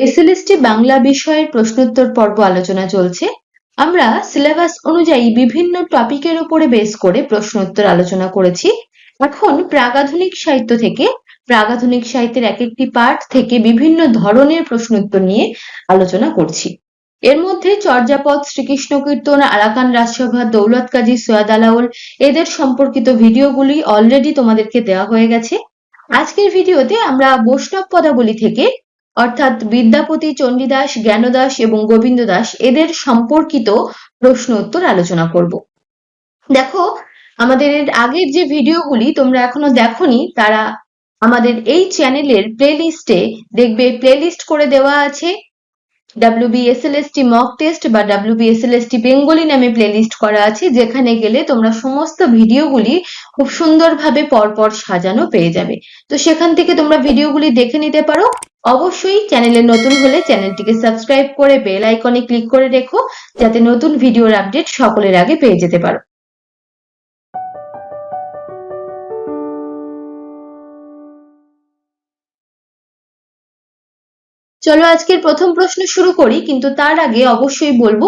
SLST Bangla বিষয়ের প্রশ্নোত্তর পর্ব আলোচনা চলছে। আমরা সিলেবাস অনুযায়ী বিভিন্ন টপিকের উপরে বেস করে প্রশ্নোত্তর আলোচনা করেছি। এখন প্রাগাধুনিক সাহিত্য থেকে, প্রাগাধুনিক সাহিত্যের এক একটি পাঠ থেকে বিভিন্ন ধরনের প্রশ্নোত্তর নিয়ে আলোচনা করছি। এর মধ্যে চর্যাপদ, শ্রীকৃষ্ণ কীর্তন, আরাকান রাজসভা, দৌলত কাজী সৈয়দ আলাউল, এদের সম্পর্কিত ভিডিওগুলি অলরেডি তোমাদেরকে দেওয়া হয়ে গেছে। আজকের ভিডিওতে আমরা বৈষ্ণব পদাবলী থেকে অর্থাৎ বিদ্যাপতি চণ্ডীদাস জ্ঞানদাস এবং গোবিন্দ দাস এদের সম্পর্কিত প্রশ্ন উত্তর আলোচনা করব। দেখো, আমাদের আগের যে ভিডিওগুলি তোমরা এখনও দেখোনি, তারা আমাদের এই চ্যানেলের প্লেলিস্টে দেখবে, প্লেলিস্ট করে দেওয়া আছে। ডাব্লিউবিএসএলএসটি মক টেস্ট বা ডাব্লিউবিএসএলএসটি বেঙ্গলি নামে প্লেলিস্ট করা আছে, যেখানে গেলে তোমরা সমস্ত ভিডিওগুলি খুব সুন্দরভাবে পরপর সাজানো পেয়ে যাবে। তো সেখান থেকে তোমরা ভিডিওগুলি দেখে নিতে পারো। অবশ্যই চ্যানেলে নতুন হলে চ্যানেলটিকে সাবস্ক্রাইব করে বেল আইকনে ক্লিক করে রেখো, যাতে নতুন ভিডিওর আপডেট সকলের আগে পেয়ে যেতে পারো। চলো আজকের প্রথম প্রশ্ন শুরু করি, কিন্তু তার আগে অবশ্যই বলব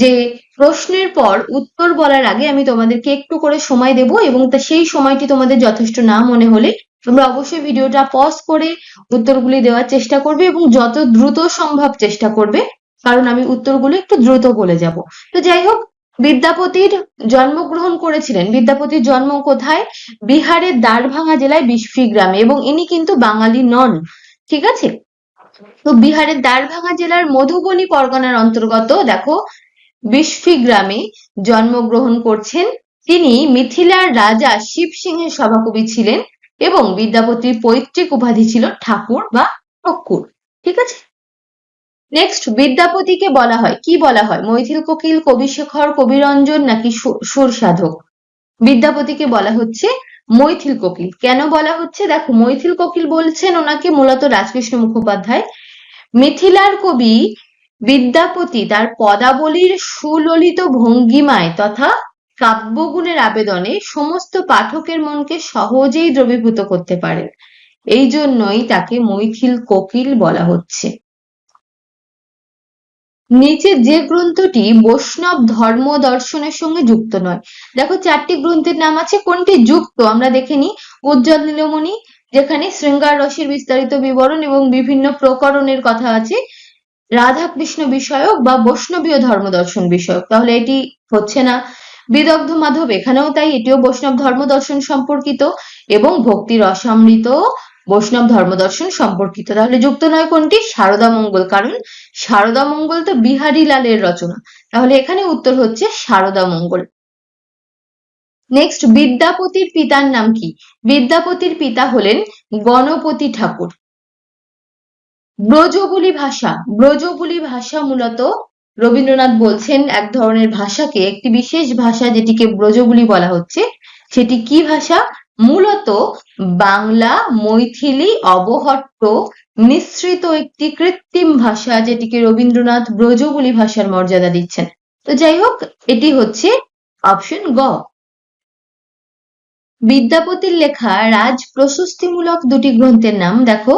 যে প্রশ্নের পর উত্তর বলার আগে আমি তোমাদেরকে একটু করে সময় দেব এবং সেই সময়টি তোমাদের যথেষ্ট না মনে হলে তোমরা অবশ্যই ভিডিওটা পজ করে উত্তরগুলি দেওয়ার চেষ্টা করবে এবং যত দ্রুত সম্ভব চেষ্টা করবে, কারণ আমি উত্তরগুলো একটু দ্রুত বলে যাব। তো যাই হোক, বিদ্যাপতির জন্মগ্রহণ করেছিলেন। বিদ্যাপতির জন্ম কোথায়? বিহারের দ্বারভাঙা জেলায় বিশফি গ্রামে এবং ইনি কিন্তু বাঙালি নন, ঠিক আছে? তো বিহারের দ্বারভাঙা জেলার মধুবনী পরগনার অন্তর্গত, দেখো বিশফি গ্রামে জন্মগ্রহণ করছেন তিনি মিথিলার রাজা শিব সিংহের সভাকবি ছিলেন। এবং বিদ্যাপতির পৈতৃক উপাধি ছিল ঠাকুর বা ঠক্কুর ঠিক আছে? নেক্সট বিদ্যাপতিকে বলা হয়। কি বলা হয়? মৈথিল কোকিল, কবিশেখর, কবিরঞ্জন নাকি সুর সাধক বিদ্যাপতিকে বলা হচ্ছে মৈথিল কোকিল। কেন বলা হচ্ছে? দেখো, মৈথিল কোকিল বলছেন ওনাকে মূলত রাজকৃষ্ণ মুখোপাধ্যায়। মিথিলার কবি বিদ্যাপতি তার পদাবলীর সুললিত ভঙ্গিমায় তথা কাব্যগুণের আবেদনে সমস্ত পাঠকের মনকে সহজেই দ্রবীভূত করতে পারেন। এই জন্যই তাকে মৈথিল কোকিল বলা হচ্ছে। নিচে যে গ্রন্থটি বৈষ্ণব ধর্ম দর্শনের সঙ্গে যুক্ত নয়। দেখো চারটি গ্রন্থের নাম আছে, কোনটি যুক্ত? আমরা দেখে নিই। উজ্জ্বল নীলমণি, যেখানে শৃঙ্গার রসের বিস্তারিত বিবরণ এবং বিভিন্ন প্রকরণের কথা আছে, রাধাকৃষ্ণ বিষয়ক বা বৈষ্ণবীয় ধর্ম দর্শন বিষয়ক। তাহলে এটি হচ্ছে না। বিদগ্ধ মাধব, এখানেও তাই, এটিও বৈষ্ণব ধর্ম দর্শন সম্পর্কিত এবং ভক্তির রসামৃত বৈষ্ণব ধর্মদর্শন সম্পর্কিত। তাহলে যুক্ত নয় কোনটি? সারদা মঙ্গল। কারণ সারদা মঙ্গল তো বিহারী লালের রচনা। তাহলে এখানে উত্তর হচ্ছে সারদা মঙ্গল। নেক্সট বিদ্যাপতির পিতার নাম কি? বিদ্যাপতির পিতা হলেন গণপতি ঠাকুর। ব্রজবুলি ভাষা। ব্রজবুলি ভাষা মূলত রবীন্দ্রনাথ বলছেন, এক ধরনের ভাষাকে, একটি বিশেষ ভাষা যেটিকে ব্রজবুলি বলা হচ্ছে, সেটি কি ভাষা? মূলত বাংলা মৈথিলি অবহট্ট মিশ্রিত একটি কৃত্রিম ভাষা যেটিকে রবীন্দ্রনাথ ব্রজবুলি ভাষার মর্যাদা দিচ্ছেন। তো যাই হোক, এটি হচ্ছে অপশন গ। বিদ্যাপতির লেখা রাজ প্রশস্তিমূলক দুটি গ্রন্থের নাম দেখো।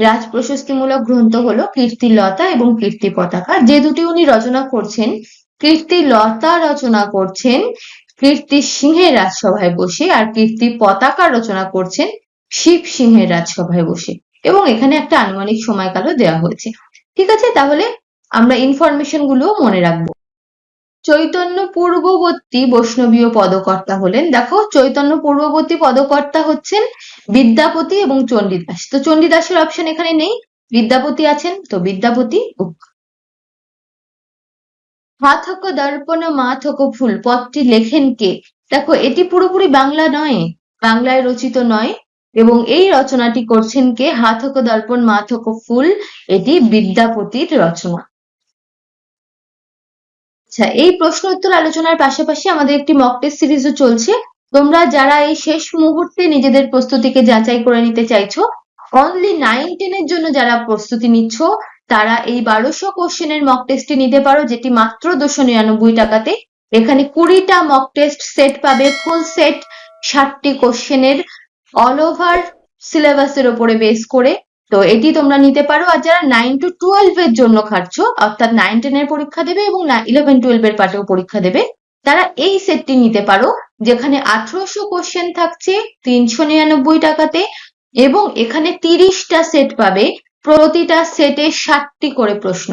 রাজ প্রশস্তিমূলক গ্রন্থ হলো কীর্তিলতা এবং কীর্তি পতাকা। যে দুটি উনি রচনা করছেন কীর্তিলতা রচনা করছেন, কীর্তি সিংহের রাজসভায় বসে আর কীর্তি পতাকা রচনা করছেন শিব সিংহের রাজসভায় বসে। এবং এখানে একটা আনুমানিক সময়কালও দেওয়া হয়েছে। ঠিক আছে? তাহলে আমরা ইনফরমেশনগুলো মনে রাখব। চৈতন্য পূর্ববর্তী বৈষ্ণবীয় পদকর্তা হলেন। দেখো, চৈতন্য পূর্ববর্তী পদকর্তা হচ্ছেন বিদ্যাপতি এবং চণ্ডীদাস। তো চণ্ডীদাসের অপশন এখানে নেই। বিদ্যাপতি আছেন, তো বিদ্যাপতি হাথক দর্পণ মাথক ফুল, পদটি লেখেন কে? দেখো, এটি পুরোপুরি বাংলা নয়, বাংলায় রচিত নয়। এবং এই রচনাটি করছেন কে? হাথক দর্পণ মাথক ফুল, এটি বিদ্যাপতির রচনা। আচ্ছা এই প্রশ্ন উত্তর আলোচনার পাশাপাশি আমাদের একটি মক টেস্ট সিরিজও চলছে। তোমরা যারা এই শেষ মুহূর্তে নিজেদের প্রস্তুতিকে যাচাই করে নিতে চাইছো অনলি নাইন টেনের জন্য যারা প্রস্তুতি নিচ্ছ, তারা এই বারোশো কোশ্চেনের মক টেস্টটি নিতে পারো, যেটি মাত্র দুশো নিরানব্বই টাকাতে। এখানে কুড়িটা মক টেস্ট সেট পাবে ফুল সেট ষাটটি কোশ্চেনের অল ওভার সিলেবাসের ওপরে বেস করে। তো এটি তোমরা নিতে পারো আর যারা নাইন টু টুয়েলভ এর জন্য খাটছো, অর্থাৎ নাইন টেন এর পরীক্ষা দেবে এবং ইলেভেন টুয়েলভ এর পাটেও পরীক্ষা দেবে, তারা এই সেটটি নিতে পারো, যেখানে আঠারোশো কোশ্চেন থাকছে তিনশো নিরানব্বই টাকাতে এবং এখানে তিরিশটা সেট পাবে, প্রতিটা সেটে ষাটটি করে প্রশ্ন,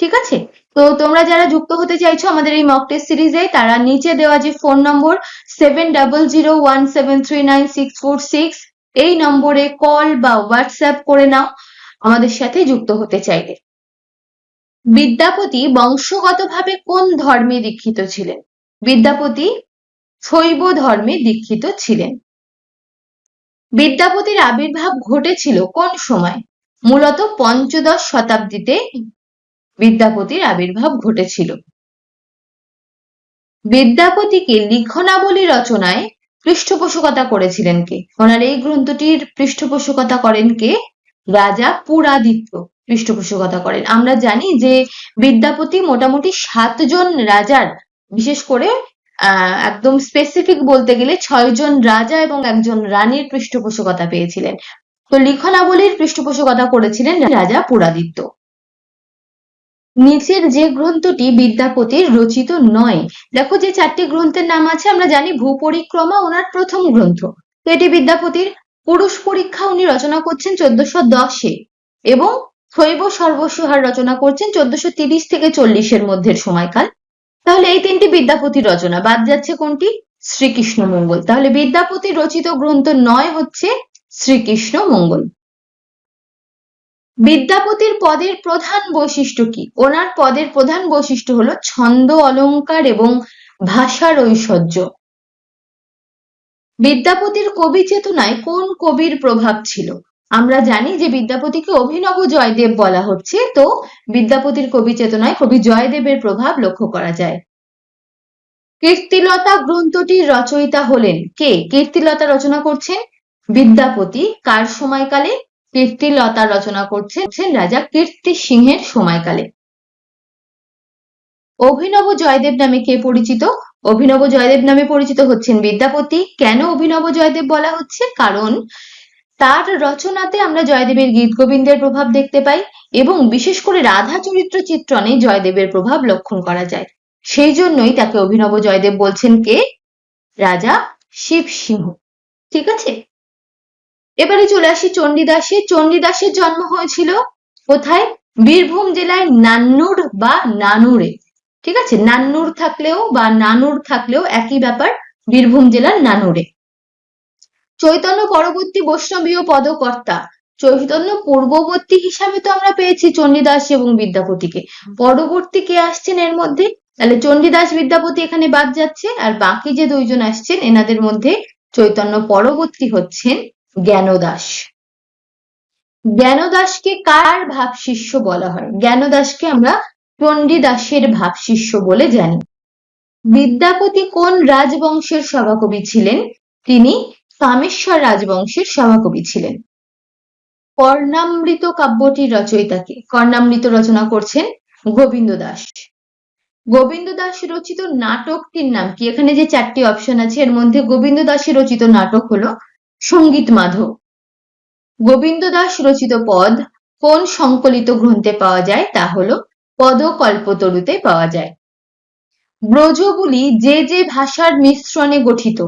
ঠিক আছে? তো তোমরা যারা যুক্ত হতে চাইছো আমাদের এই মক টেস্ট সিরিজে তারা নিচে দেওয়া যে phone number seven double zero one seven three nine six four six এই নম্বরে কল বা হোয়াটসঅ্যাপ করে নাও, আমাদের সাথে যুক্ত হতে চাইলে। বিদ্যাপতি বংশগতভাবে কোন ধর্মে দীক্ষিত ছিলেন? বিদ্যাপতি শৈব ধর্মে দীক্ষিত ছিলেন। বিদ্যাপতির আবির্ভাব ঘটেছিল কোন সময়? মূলত পঞ্চদশ শতাব্দীতে বিদ্যাপতির আবির্ভাব ঘটেছিল। বিদ্যাপতিকে লিখনাবলী রচনায় পৃষ্ঠপোষকতা করেছিলেন কে? ওনার এই গ্রন্থটির পৃষ্ঠপোষকতা করেন কে? রাজা পুরাদিত্য পৃষ্ঠপোষকতা করেন। আমরা জানি যে বিদ্যাপতি মোটামুটি সাতজন রাজার, বিশেষ করে একদম স্পেসিফিক বলতে গেলে ছয়জন রাজা এবং একজন রানীর পৃষ্ঠপোষকতা পেয়েছিলেন। তো লিখনাবলীর পৃষ্ঠপোষকতা করেছিলেন রাজা পুরাদিত্য। নিচের যে গ্রন্থটি বিদ্যাপতির রচিত নয়। দেখো যে চারটি গ্রন্থের নাম আছে, আমরা জানি ভূপরিক্রমা ওনার প্রথম গ্রন্থ। এটি বিদ্যাপতির পুরুষ পরীক্ষা উনি রচনা করছেন চোদ্দশো দশে এবং শৈব সর্বস্বহার রচনা করছেন চোদ্দশো তিরিশ থেকে চল্লিশের মধ্যে সময়কাল। তাহলে এই তিনটি বিদ্যাপতির রচনা, বাদ যাচ্ছে কোনটি? শ্রীকৃষ্ণ মঙ্গল। তাহলে বিদ্যাপতি রচিত গ্রন্থ নয় হচ্ছে শ্রীকৃষ্ণ মঙ্গল। বিদ্যাপতির পদের প্রধান বৈশিষ্ট্য কি? ওনার পদের প্রধান বৈশিষ্ট্য হলো ছন্দ অলঙ্কার এবং ভাষার ঐশ্বর্য। বিদ্যাপতির কবি চেতনায় কোন কবির প্রভাব ছিল? আমরা জানি যে বিদ্যাপতিকে অভিনব জয়দেব বলা হচ্ছে, তো বিদ্যাপতির কবি চেতনায় কবি জয়দেবের প্রভাব লক্ষ্য করা যায়। কীর্তিলতা গ্রন্থটির রচয়িতা হলেন কে? কীর্তিলতা রচনা করছেন বিদ্যাপতি। কার সময়কালে? কীর্তিলতা রচনা করছেন রাজা কীর্তি সিংহের সময়কালে। অভিনব জয়দেব নামে কে পরিচিত? অভিনব জয়দেব নামে পরিচিত হচ্ছেন বিদ্যাপতি। কেন অভিনব জয়দেব বলা হচ্ছে? কারণ তার রচনাতে আমরা জয়দেবের গীত গোবিন্দের প্রভাব দেখতে পাই এবং বিশেষ করে রাধা চরিত্র চিত্রণে জয়দেবের প্রভাব লক্ষণ করা যায়। সেই জন্যই তাকে অভিনব জয়দেব বলছেন কে? রাজা শিব সিংহ ঠিক আছে? এবারে চলে আসি চণ্ডীদাসে। চণ্ডীদাসের জন্ম হয়েছিল কোথায়? বীরভূম জেলায় নান্নুর বা নানুরে। ঠিক আছে? নান্নুর থাকলেও বা নানুর থাকলেও একই ব্যাপার, বীরভূম জেলার নানুরে। চৈতন্য পরবর্তী বৈষ্ণবীয় পদকর্তা। চৈতন্য পূর্ববর্তী হিসাবে তো আমরা পেয়েছি চণ্ডীদাস এবং বিদ্যাপতিকে। পরবর্তী কে আসছেন এর মধ্যে? তাহলে চণ্ডীদাস, বিদ্যাপতি এখানে বাদ যাচ্ছে, আর বাকি যে দুইজন আসছেন, এনাদের মধ্যে চৈতন্য পরবর্তী হচ্ছেন জ্ঞানদাস। জ্ঞানদাসকে কার ভাব শিষ্য বলা হয়? জ্ঞানদাসকে আমরা চণ্ডীদাসের ভাব শিষ্য বলে জানি। বিদ্যাপতি কোন রাজবংশের সভাকবি ছিলেন? তিনি কামেশ্বর রাজবংশের সভাকবি ছিলেন। কর্ণামৃত কাব্যটির রচয়িতাকে কর্ণামৃত রচনা করছেন গোবিন্দ দাস গোবিন্দ দাস রচিত নাটকটির নাম কি? এখানে যে চারটি অপশন আছে, এর মধ্যে গোবিন্দ দাসের রচিত নাটক হলো সংগীত মাধব। গোবিন্দ দাস রচিত পদ কোন সংকলিত গ্রন্থে পাওয়া যায় তা হলো পদকল্পতরুতে পাওয়া যায়। ব্রজগুলি যে যে ভাষার মিশ্রণে গঠিত।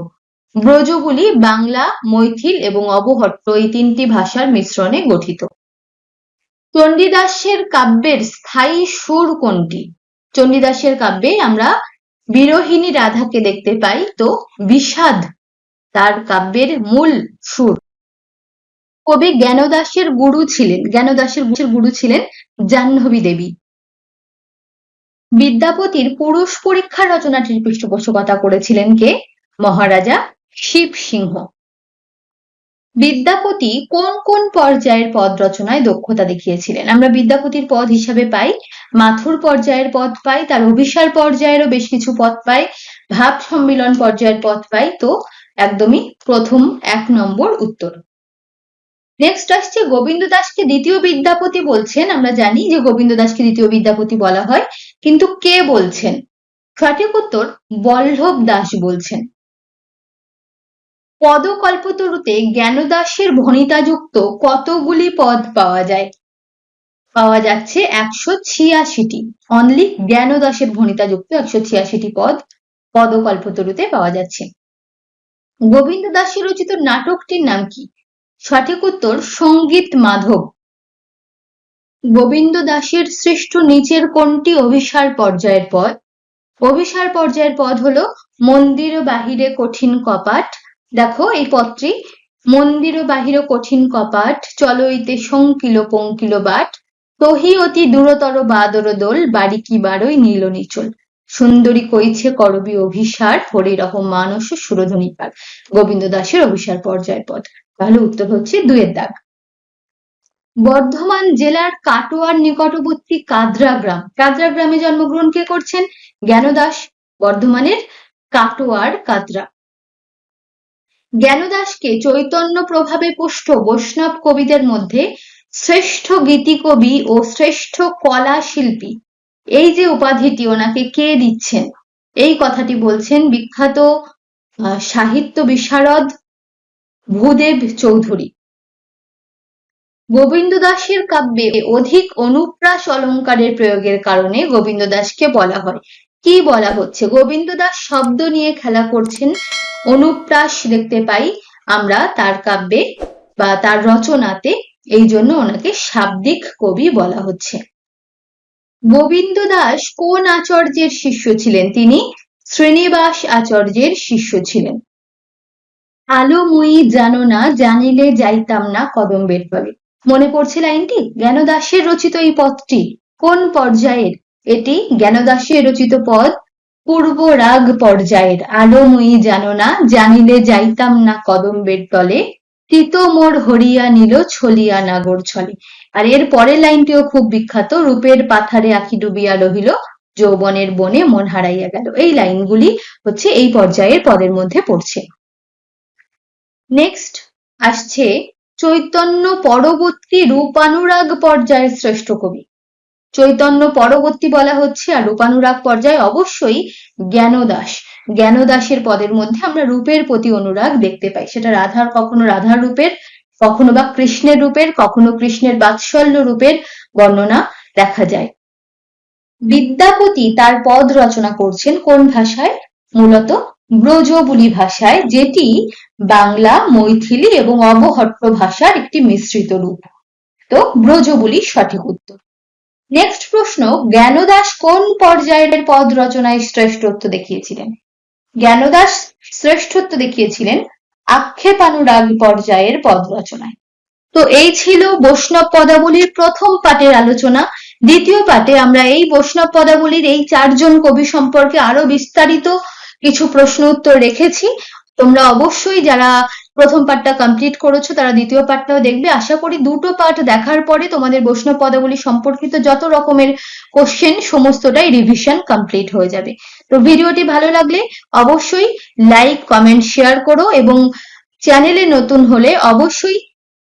ব্রজগুলি বাংলা, মৈথিল এবং অবহট্ট এই তিনটি ভাষার মিশ্রণে গঠিত। চণ্ডীদাসের কাব্যের স্থায়ী সুর কোনটি? চণ্ডীদাসের কাব্যে আমরা বিরোহিণী রাধাকে দেখতে পাই তো বিষাদ তার কাব্যের মূল সুর। কবি জ্ঞানদাসের গুরু ছিলেন, জ্ঞানদাসের গুরু ছিলেন জাহ্নবী দেবী। বিদ্যাপতির পুরুষ পরীক্ষা রচনাটির পৃষ্ঠপোষকতা করেছিলেন কে? মহারাজা শিব সিংহ। বিদ্যাপতি কোন কোন পর্যায়ের পদ রচনায় দক্ষতা দেখিয়েছিলেন? আমরা বিদ্যাপতির পদ হিসাবে পাই, মাথুর পর্যায়ের পদ পাই, তার অভিসার পর্যায়েরও বেশ কিছু পদ পাই, ভাব সম্মিলন পর্যায়ের পদ পাই, তো একদমই প্রথম এক নম্বর উত্তর। নেক্সট আসছে গোবিন্দ দাসকে দ্বিতীয় বিদ্যাপতি বলছেন। আমরা জানি যে গোবিন্দ দাসকে দ্বিতীয় বিদ্যাপতি বলা হয়, কিন্তু কে বলছেন? সঠিক উত্তর বল্লভ দাস বলছেন। পদকল্পতরুতে জ্ঞানদাসের ভণিতাযুক্ত কতগুলি পদ পাওয়া যায়? পাওয়া যাচ্ছে একশো ছিয়াশিটি। অনলি জ্ঞানদাসের ভণিতাযুক্ত একশো ছিয়াশিটি পদ পদকল্পতরুতে পাওয়া যাচ্ছে। গোবিন্দ দাসের রচিত নাটকটির নাম কি? সঠিক উত্তর, সংগীত মাধব। গোবিন্দ দাসের সৃষ্ট নিচের কোনটি অভিসার পর্যায়ের পদ অভিসার পর্যায়ের পদ হলো মন্দির বাহিরে কঠিন কপাট। দেখো এই পদটি মন্দির বাহির কঠিন কপাট চলইতে শঙ্কিল পঙ্কিল বাট। তহি অতি দূরতর বাদর দোল, বাড়ি কি বারই নীল নিচল। সুন্দরী কইছে করবি অভিসার হরিরহ মানস সুরধনী পার গোবিন্দ দাসের অভিসার পর্যায় পদ তাহলে উত্তর হচ্ছে দুয়ের দাগ। বর্ধমান জেলার কাটোয়ার নিকটবর্তী কাদরা গ্রাম। কাদরা গ্রামে জন্মগ্রহণ কে করছেন? জ্ঞানদাস, বর্ধমানের কাটোয়ার কাদরা। জ্ঞানদাসকে চৈতন্য প্রভাবে পুষ্ট বৈষ্ণব কবিদের মধ্যে শ্রেষ্ঠ গীতিকবি ও শ্রেষ্ঠ কলা শিল্পী এই যে উপাধিটি ওনাকে কে দিচ্ছেন? এই কথাটি বলছেন বিখ্যাত সাহিত্য বিশারদ ভূদেব চৌধুরী। গোবিন্দ দাসের কাব্যে অধিক অনুপ্রাস অলঙ্কারের প্রয়োগের কারণে গোবিন্দ দাসকে বলা হয়। কি বলা হচ্ছে? গোবিন্দ দাস শব্দ নিয়ে খেলা করছেন, অনুপ্রাস দেখতে পাই আমরা তার কাব্যে বা তার রচনাতে, এই জন্য ওনাকে শাব্দিক কবি বলা হচ্ছে। গোবিন্দ দাস কোন আচার্যের শিষ্য ছিলেন তিনি? শ্রীনিবাস আচার্যের শিষ্য ছিলেন। আলো মুই জানো না, জানিলে যাইতাম না কদম্বের তলে মনে পড়ছে লাইনটি? জ্ঞানদাসের রচিত এই পদটি কোন পর্যায়ের? এটি জ্ঞানদাসের রচিত পদ পূর্ব রাগ পর্যায়ের। আলো মুই জানো না, জানিলে যাইতাম না কদম্বের তলে তিত মোর হরিয়া নিল ছলিয়া নাগর ছলে। আর এর পরের লাইনটিও খুব বিখ্যাত, রূপের পাথারে আখি ডুবিয়া রহিল, যৌবনের বনে মন হারাইয়া গেল। এই লাইনগুলি হচ্ছে এই পর্যায়ের পদের মধ্যে পড়ছে। নেক্সট আসছে চৈতন্য পরবর্তী রূপানুরাগ পর্যায়ের শ্রেষ্ঠ কবি। চৈতন্য পরবর্তী বলা হচ্ছে, আর রূপানুরাগ পর্যায়ে অবশ্যই জ্ঞানদাস। জ্ঞানদাসের পদের মধ্যে আমরা রূপের প্রতি অনুরাগ দেখতে পাই। সেটা রাধার, কখনো রাধার রূপের, কখনো বা কৃষ্ণের রূপের, কখনো কৃষ্ণের বাৎসল্য রূপের বর্ণনা দেখা যায়। বিদ্যাপতি তার পদ রচনা করছেন কোন ভাষায়? মূলত ব্রজবুলি ভাষায়, যেটি বাংলা, মৈথিলি এবং অবহট্ট ভাষার একটি মিশ্রিত রূপ। তো ব্রজবুলি সঠিক উত্তর। নেক্সট প্রশ্ন, জ্ঞানদাস কোন পর্যায়ের পদ রচনায় শ্রেষ্ঠত্ব দেখিয়েছিলেন? জ্ঞানদাস শ্রেষ্ঠত্ব দেখিয়েছিলেন আক্ষেপানুরাগ পর্যায়ের পদ রচনায় তো এই ছিল বৈষ্ণব পদাবলীর প্রথম পাঠের আলোচনা। দ্বিতীয় পাঠে আমরা এই বৈষ্ণব পদাবলীর এই চারজন কবি সম্পর্কে আরও বিস্তারিত কিছু প্রশ্ন উত্তর রেখেছি। তোমরা অবশ্যই যারা প্রথম পাঠটা কমপ্লিট করেছ, তারা দ্বিতীয় পাঠটাও দেখবে। আশা করি দুটো পাঠ দেখার পরে তোমাদের বৈষ্ণব পদাবলী সম্পর্কিত যত রকমের কোশ্চেন সমস্তটাই রিভিশন কমপ্লিট হয়ে যাবে। তো ভিডিওটি ভালো লাগলে অবশ্যই লাইক কমেন্ট শেয়ার করো এবং চ্যানেলে নতুন হলে অবশ্যই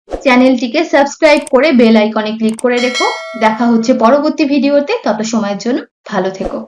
চ্যানেলটিকে সাবস্ক্রাইব করে বেল আইকনে ক্লিক করে রেখো। দেখা হচ্ছে পরবর্তী ভিডিওতে তত সময়ের জন্য ভালো থেকো।